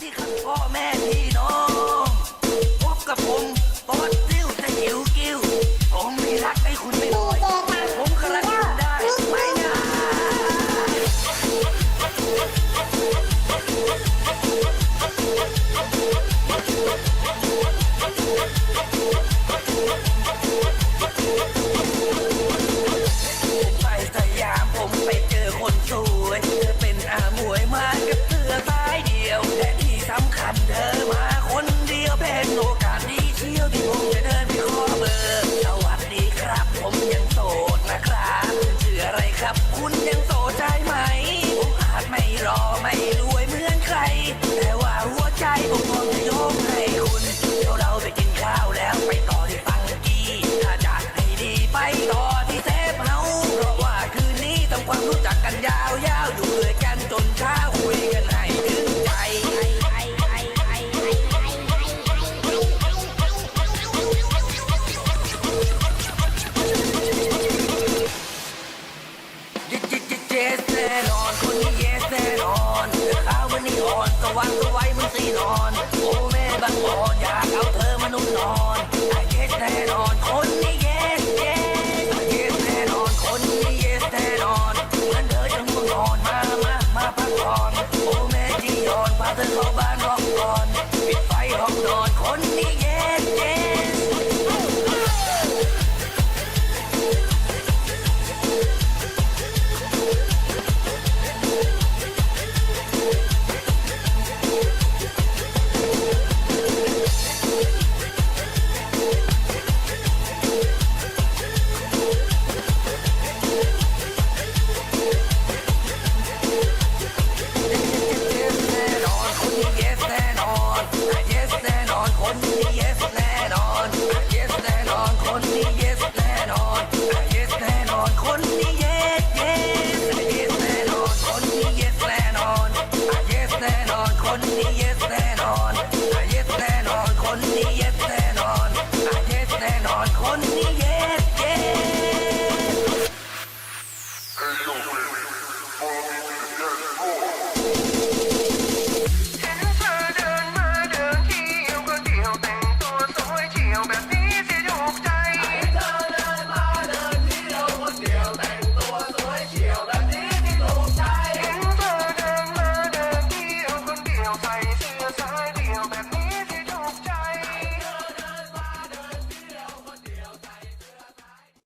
ที่คือพ่อแม่พี่น้อง yes แน่นอนคนนี้เยสแน่นอนเท้ามันนี่อ่อนสว่างสวัยมันสีนอน โอ้แม่บางบอนอยากเอาเธอมานุ่มนอนไอเยสแน่นอน down.